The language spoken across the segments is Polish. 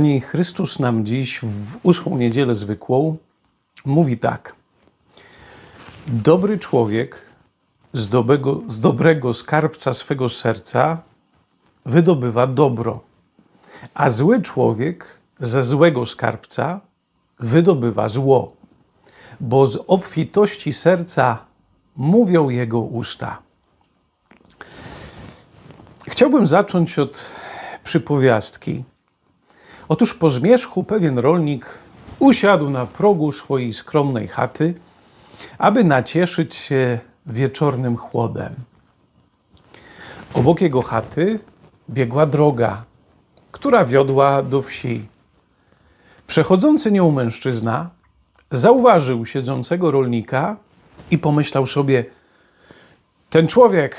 Kochani, Chrystus nam dziś w ósmą niedzielę zwykłą mówi tak. Dobry człowiek z dobrego, z dobrego skarbca swego serca wydobywa dobro, a zły człowiek ze złego skarbca wydobywa zło, bo z obfitości serca mówią jego usta. Chciałbym zacząć od przypowiastki. Otóż po zmierzchu pewien rolnik usiadł na progu swojej skromnej chaty, aby nacieszyć się wieczornym chłodem. Obok jego chaty biegła droga, która wiodła do wsi. Przechodzący nią mężczyzna zauważył siedzącego rolnika i pomyślał sobie: Ten człowiek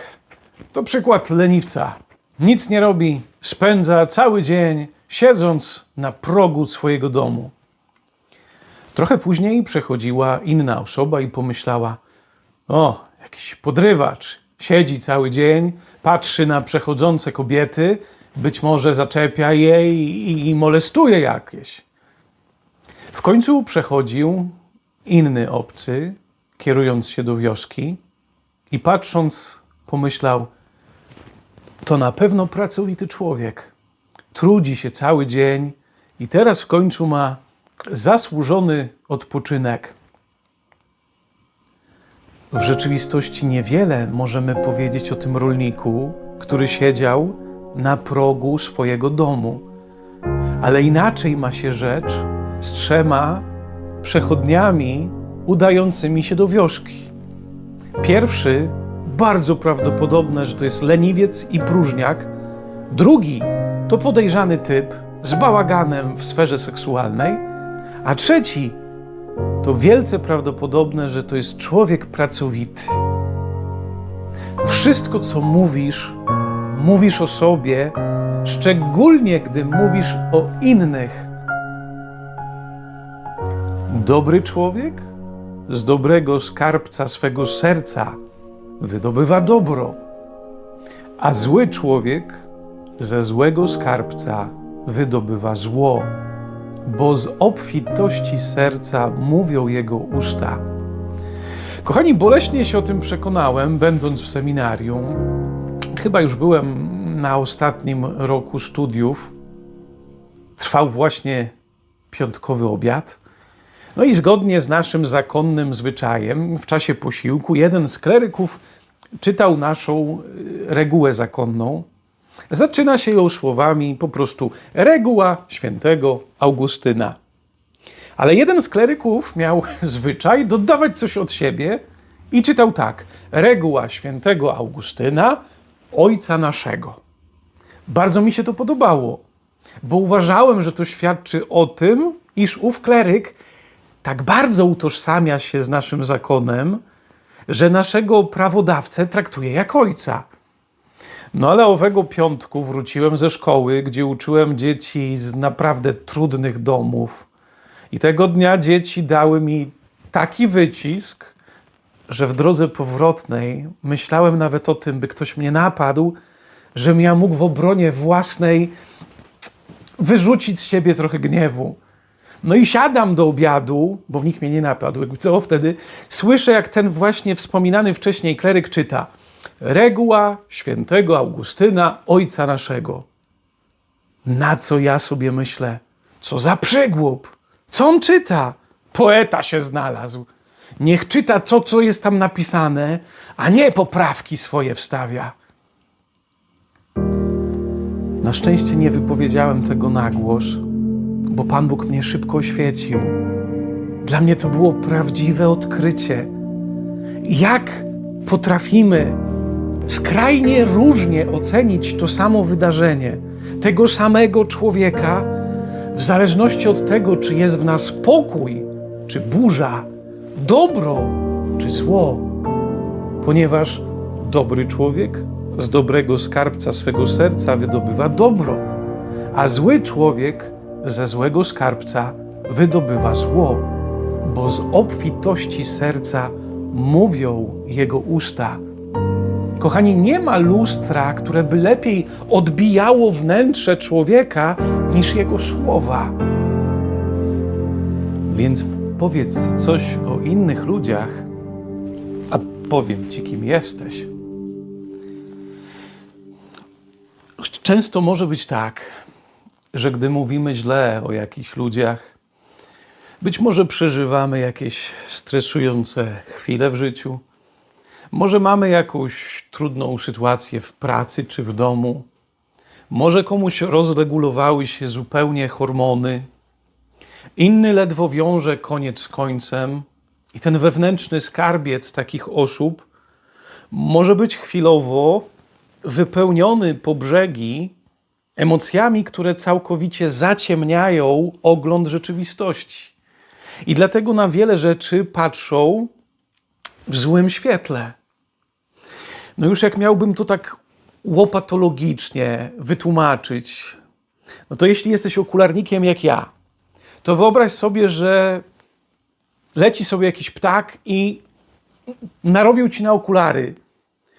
to przykład leniwca. Nic nie robi, spędza cały dzień siedząc na progu swojego domu. Trochę później przechodziła inna osoba i pomyślała: O, jakiś podrywacz. Siedzi cały dzień, patrzy na przechodzące kobiety, być może zaczepia je i, i molestuje jakieś. W końcu przechodził inny obcy, kierując się do wioski i patrząc, pomyślał: To na pewno pracowity człowiek. Trudzi się cały dzień i teraz w końcu ma zasłużony odpoczynek. W rzeczywistości niewiele możemy powiedzieć o tym rolniku, który siedział na progu swojego domu. Ale inaczej ma się rzecz z trzema przechodniami udającymi się do wioski. Pierwszy, bardzo prawdopodobne, że to jest leniwiec i próżniak. Drugi to podejrzany typ z bałaganem w sferze seksualnej. A trzeci to wielce prawdopodobne, że to jest człowiek pracowity. Wszystko, co mówisz, mówisz o sobie, szczególnie gdy mówisz o innych. Dobry człowiek z dobrego skarbca swego serca wydobywa dobro, a zły człowiek ze złego skarbca wydobywa zło, bo z obfitości serca mówią jego usta. Kochani, boleśnie się o tym przekonałem, będąc w seminarium. Chyba już byłem na ostatnim roku studiów. Trwał właśnie piątkowy obiad. No i zgodnie z naszym zakonnym zwyczajem, w czasie posiłku, jeden z kleryków czytał naszą y, regułę zakonną. Zaczyna się ją słowami po prostu reguła świętego Augustyna. Ale jeden z kleryków miał zwyczaj dodawać coś od siebie i czytał tak: reguła świętego Augustyna, ojca naszego. Bardzo mi się to podobało, bo uważałem, że to świadczy o tym, iż ów kleryk tak bardzo utożsamia się z naszym zakonem, że naszego prawodawcę traktuje jak ojca. No ale owego piątku wróciłem ze szkoły, gdzie uczyłem dzieci z naprawdę trudnych domów. I tego dnia dzieci dały mi taki wycisk, że w drodze powrotnej myślałem nawet o tym, by ktoś mnie napadł, żebym ja mógł w obronie własnej wyrzucić z siebie trochę gniewu. No i siadam do obiadu, bo nikt mnie nie napadł. Co wtedy? Słyszę, jak ten właśnie wspominany wcześniej kleryk czyta. Reguła świętego Augustyna, ojca naszego. Na co ja sobie myślę? Co za przygłup! Co on czyta? Poeta się znalazł. Niech czyta to, co jest tam napisane, a nie poprawki swoje wstawia. Na szczęście nie wypowiedziałem tego na głos, bo Pan Bóg mnie szybko oświecił. Dla mnie to było prawdziwe odkrycie. Jak potrafimy skrajnie różnie ocenić to samo wydarzenie, tego samego człowieka, w zależności od tego, czy jest w nas pokój, czy burza, dobro, czy zło. Ponieważ dobry człowiek z dobrego skarbca swego serca wydobywa dobro, a zły człowiek ze złego skarbca wydobywa zło, bo z obfitości serca mówią jego usta. Kochani, nie ma lustra, które by lepiej odbijało wnętrze człowieka niż Jego słowa. Więc powiedz coś o innych ludziach, a powiem Ci, kim jesteś. Często może być tak, że gdy mówimy źle o jakichś ludziach, być może przeżywamy jakieś stresujące chwile w życiu, może mamy jakąś trudną sytuację w pracy czy w domu, może komuś rozregulowały się zupełnie hormony, inny ledwo wiąże koniec z końcem, i ten wewnętrzny skarbiec takich osób może być chwilowo wypełniony po brzegi emocjami, które całkowicie zaciemniają ogląd rzeczywistości. I dlatego na wiele rzeczy patrzą w złym świetle. No już jak miałbym to tak łopatologicznie wytłumaczyć, no to jeśli jesteś okularnikiem jak ja, to wyobraź sobie, że leci sobie jakiś ptak i narobił ci na okulary.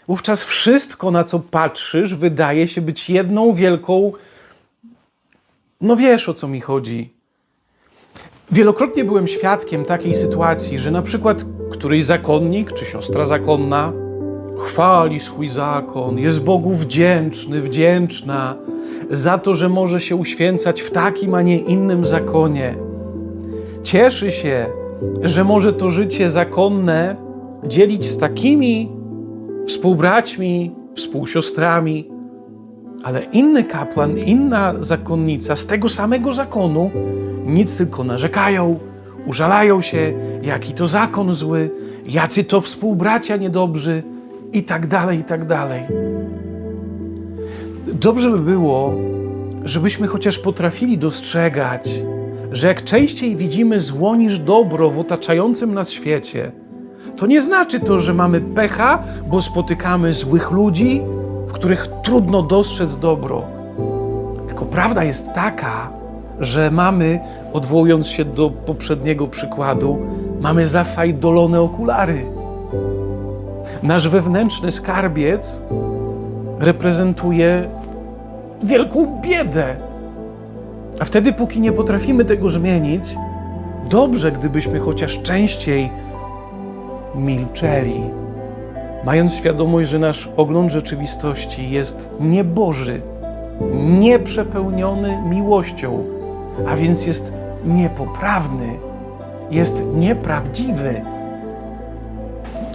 Wówczas wszystko, na co patrzysz, wydaje się być jedną wielką. No wiesz o co mi chodzi. Wielokrotnie byłem świadkiem takiej sytuacji, że na przykład któryś zakonnik czy siostra zakonna chwali swój zakon, jest Bogu wdzięczny, wdzięczna za to, że może się uświęcać w takim, a nie innym zakonie. Cieszy się, że może to życie zakonne dzielić z takimi współbraćmi, współsiostrami, ale inny kapłan, inna zakonnica z tego samego zakonu nic tylko narzekają, użalają się, jaki to zakon zły, jacy to współbracia niedobrzy i tak dalej, i tak dalej. Dobrze by było, żebyśmy chociaż potrafili dostrzegać, że jak częściej widzimy zło niż dobro w otaczającym nas świecie, to nie znaczy to, że mamy pecha, bo spotykamy złych ludzi, w których trudno dostrzec dobro. Tylko prawda jest taka, że mamy, odwołując się do poprzedniego przykładu, mamy zafajdolone okulary. Nasz wewnętrzny skarbiec reprezentuje wielką biedę. A wtedy, póki nie potrafimy tego zmienić, dobrze, gdybyśmy chociaż częściej milczeli, mając świadomość, że nasz ogląd rzeczywistości jest nieboży, nieprzepełniony miłością, a więc jest niepoprawny, jest nieprawdziwy.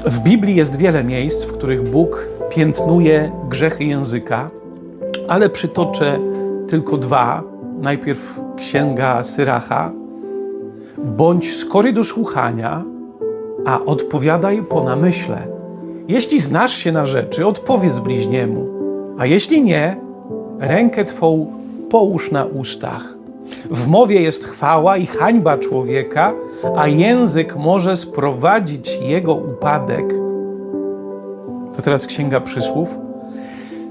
W Biblii jest wiele miejsc, w których Bóg piętnuje grzechy języka, ale przytoczę tylko dwa. Najpierw księga Syracha. Bądź skory do słuchania, a odpowiadaj po namyśle. Jeśli znasz się na rzeczy, odpowiedz bliźniemu, a jeśli nie, rękę twą połóż na ustach. W mowie jest chwała i hańba człowieka, a język może sprowadzić jego upadek. To teraz Księga Przysłów.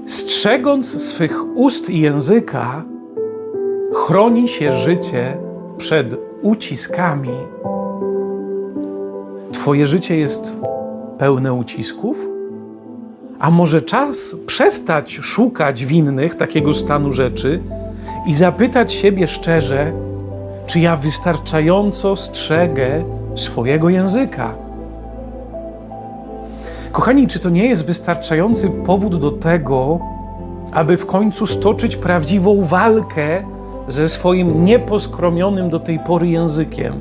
Strzegąc swych ust i języka, chroni się życie przed uciskami. Twoje życie jest pełne ucisków? A może czas przestać szukać winnych takiego stanu rzeczy i zapytać siebie szczerze, czy ja wystarczająco strzegę swojego języka? Kochani, czy to nie jest wystarczający powód do tego, aby w końcu stoczyć prawdziwą walkę ze swoim nieposkromionym do tej pory językiem?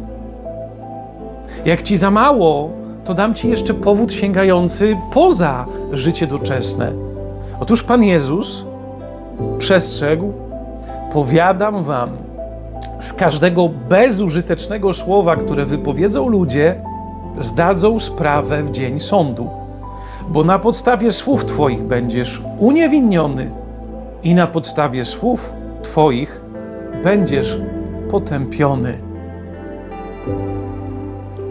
Jak ci za mało, to dam ci jeszcze powód sięgający poza życie doczesne. Otóż Pan Jezus przestrzegł, powiadam wam, z każdego bezużytecznego słowa, które wypowiedzą ludzie, zdadzą sprawę w dzień sądu. Bo na podstawie słów Twoich będziesz uniewinniony i na podstawie słów Twoich będziesz potępiony.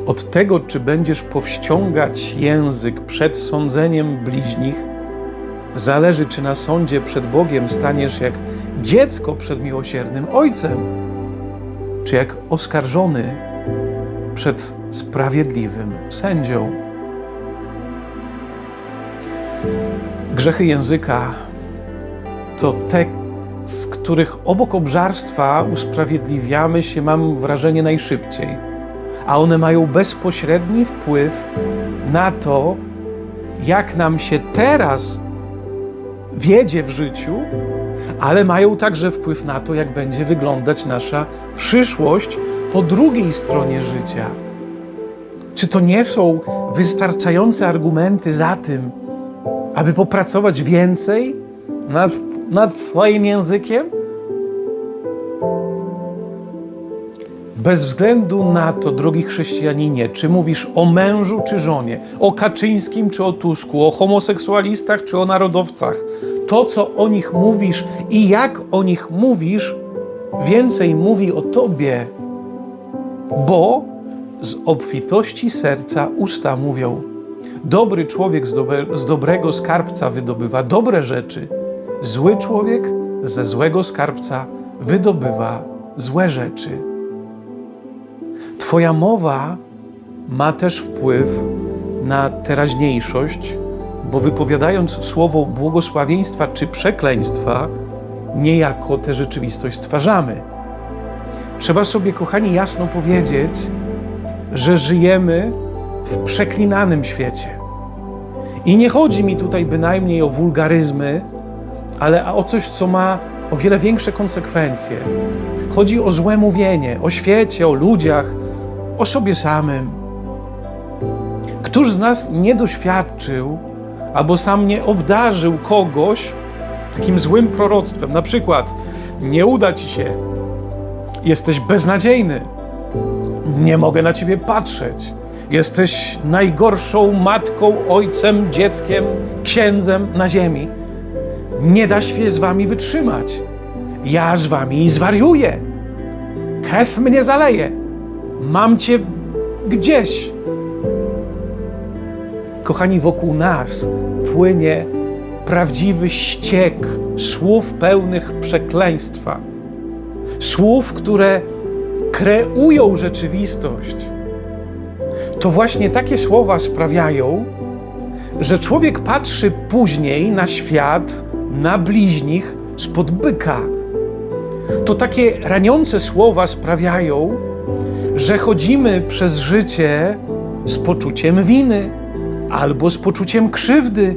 Od tego, czy będziesz powściągać język przed sądzeniem bliźnich, zależy, czy na sądzie przed Bogiem staniesz jak dziecko przed miłosiernym Ojcem, czy jak oskarżony przed sprawiedliwym sędzią. Grzechy języka to te z których obok obżarstwa usprawiedliwiamy się, mam wrażenie, najszybciej. A one mają bezpośredni wpływ na to, jak nam się teraz wiedzie w życiu, ale mają także wpływ na to, jak będzie wyglądać nasza przyszłość po drugiej stronie życia. Czy to nie są wystarczające argumenty za tym, aby popracować więcej nad, nad swoim językiem? Bez względu na to, drogi chrześcijaninie, czy mówisz o mężu czy żonie, o Kaczyńskim czy o Tusku, o homoseksualistach czy o narodowcach, to, co o nich mówisz i jak o nich mówisz, więcej mówi o tobie, bo z obfitości serca usta mówią. Dobry człowiek z, dobre, z dobrego skarbca wydobywa dobre rzeczy, zły człowiek ze złego skarbca wydobywa złe rzeczy. Twoja mowa ma też wpływ na teraźniejszość, bo wypowiadając słowo błogosławieństwa czy przekleństwa, niejako tę rzeczywistość stwarzamy. Trzeba sobie, kochani, jasno powiedzieć, że żyjemy w przeklinanym świecie. I nie chodzi mi tutaj bynajmniej o wulgaryzmy, ale o coś, co ma o wiele większe konsekwencje. Chodzi o złe mówienie, o świecie, o ludziach, o sobie samym. Któż z nas nie doświadczył albo sam nie obdarzył kogoś takim złym proroctwem? Na przykład, nie uda ci się, jesteś beznadziejny, nie mogę na ciebie patrzeć, jesteś najgorszą matką, ojcem, dzieckiem, księdzem na ziemi. Nie da się z wami wytrzymać. Ja z wami zwariuję. Krew mnie zaleje. Mam cię gdzieś. Kochani, wokół nas płynie prawdziwy ściek słów pełnych przekleństwa. Słów, które kreują rzeczywistość. To właśnie takie słowa sprawiają, że człowiek patrzy później na świat, na bliźnich spod byka. To takie raniące słowa sprawiają, że chodzimy przez życie z poczuciem winy albo z poczuciem krzywdy.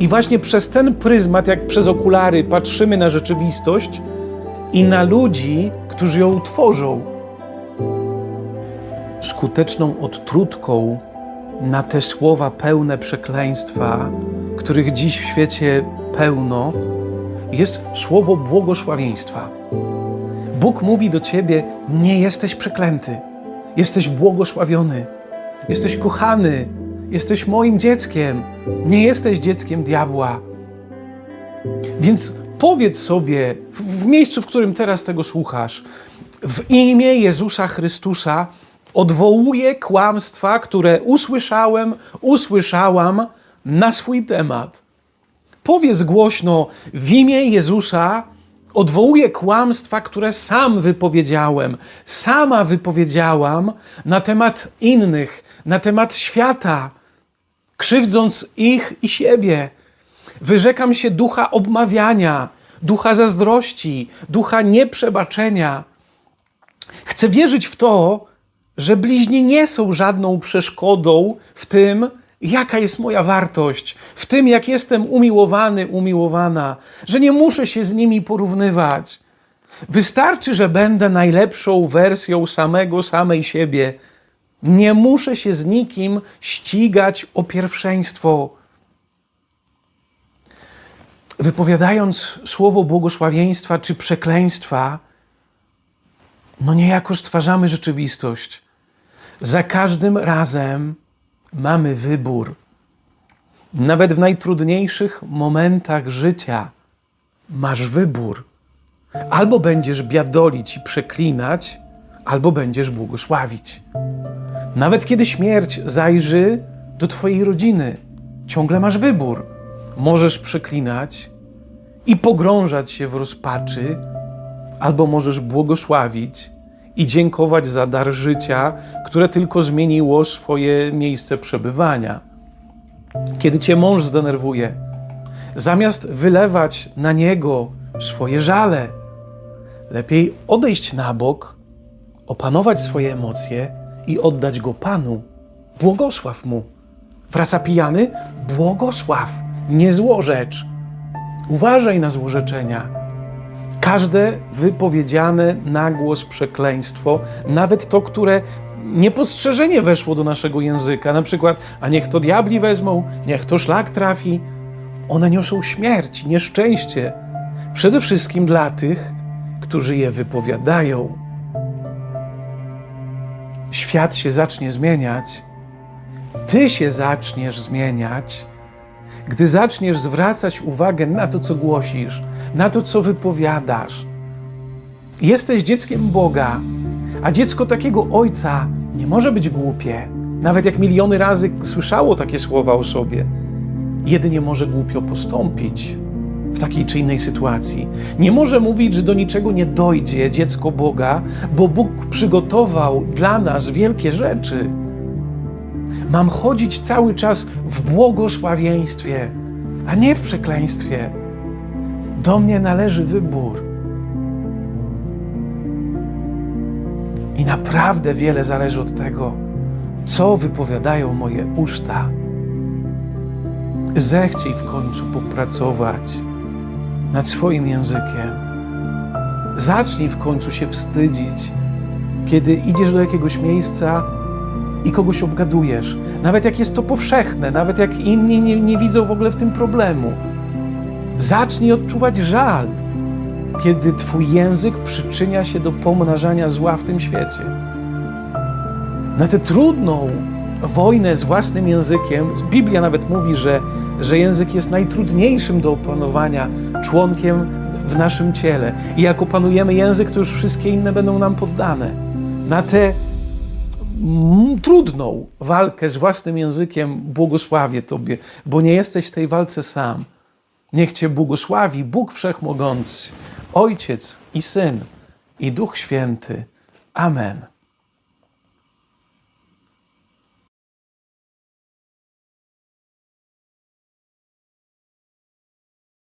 I właśnie przez ten pryzmat, jak przez okulary, patrzymy na rzeczywistość i na ludzi, którzy ją tworzą. Skuteczną odtrutką na te słowa pełne przekleństwa, których dziś w świecie pełno, jest słowo błogosławieństwa. Bóg mówi do ciebie: Nie jesteś przeklęty, jesteś błogosławiony, jesteś kochany, jesteś moim dzieckiem, nie jesteś dzieckiem diabła. Więc powiedz sobie w, miejscu, w którym teraz tego słuchasz, w imię Jezusa Chrystusa odwołuję kłamstwa, które usłyszałem, usłyszałam na swój temat. Powiedz głośno w imię Jezusa odwołuję kłamstwa, które sam wypowiedziałem, sama wypowiedziałam na temat innych, na temat świata, krzywdząc ich i siebie. Wyrzekam się ducha obmawiania, ducha zazdrości, ducha nieprzebaczenia. Chcę wierzyć w to, że bliźni nie są żadną przeszkodą w tym, jaka jest moja wartość, w tym, jak jestem umiłowany, umiłowana, że nie muszę się z nimi porównywać. Wystarczy, że będę najlepszą wersją samego, samej siebie. Nie muszę się z nikim ścigać o pierwszeństwo. Wypowiadając słowo błogosławieństwa czy przekleństwa, no niejako stwarzamy rzeczywistość. Za każdym razem mamy wybór. Nawet w najtrudniejszych momentach życia masz wybór. Albo będziesz biadolić i przeklinać, albo będziesz błogosławić. Nawet kiedy śmierć zajrzy do Twojej rodziny, ciągle masz wybór. Możesz przeklinać i pogrążać się w rozpaczy, albo możesz błogosławić i dziękować za dar życia, które tylko zmieniło swoje miejsce przebywania. Kiedy cię mąż zdenerwuje, zamiast wylewać na niego swoje żale. Lepiej odejść na bok, opanować swoje emocje i oddać go Panu. Błogosław mu. Wraca pijany? Błogosław, nie złorzecz. Uważaj na złorzeczenia. Każde wypowiedziane na głos przekleństwo, nawet to, które niepostrzeżenie weszło do naszego języka, na przykład, a niech to diabli wezmą, niech to szlak trafi, one niosą śmierć, nieszczęście. Przede wszystkim dla tych, którzy je wypowiadają. Świat się zacznie zmieniać, ty się zaczniesz zmieniać, gdy zaczniesz zwracać uwagę na to, co głosisz, na to, co wypowiadasz. Jesteś dzieckiem Boga, a dziecko takiego ojca nie może być głupie. Nawet jak miliony razy słyszało takie słowa o sobie, jedynie może głupio postąpić w takiej czy innej sytuacji. Nie może mówić, że do niczego nie dojdzie dziecko Boga, bo Bóg przygotował dla nas wielkie rzeczy. Mam chodzić cały czas w błogosławieństwie, a nie w przekleństwie. Do mnie należy wybór. I naprawdę wiele zależy od tego, co wypowiadają moje usta. Zechciej w końcu popracować nad swoim językiem. Zacznij w końcu się wstydzić, kiedy idziesz do jakiegoś miejsca i kogoś obgadujesz, nawet jak jest to powszechne, nawet jak inni nie, nie widzą w ogóle w tym problemu. Zacznij odczuwać żal, kiedy Twój język przyczynia się do pomnażania zła w tym świecie. Na tę trudną wojnę z własnym językiem, Biblia nawet mówi, że, że język jest najtrudniejszym do opanowania członkiem w naszym ciele. I jak opanujemy język, to już wszystkie inne będą nam poddane. Na tę trudną walkę z własnym językiem błogosławię Tobie, bo nie jesteś w tej walce sam. Niech Cię błogosławi Bóg Wszechmogący, Ojciec i Syn i Duch Święty. Amen.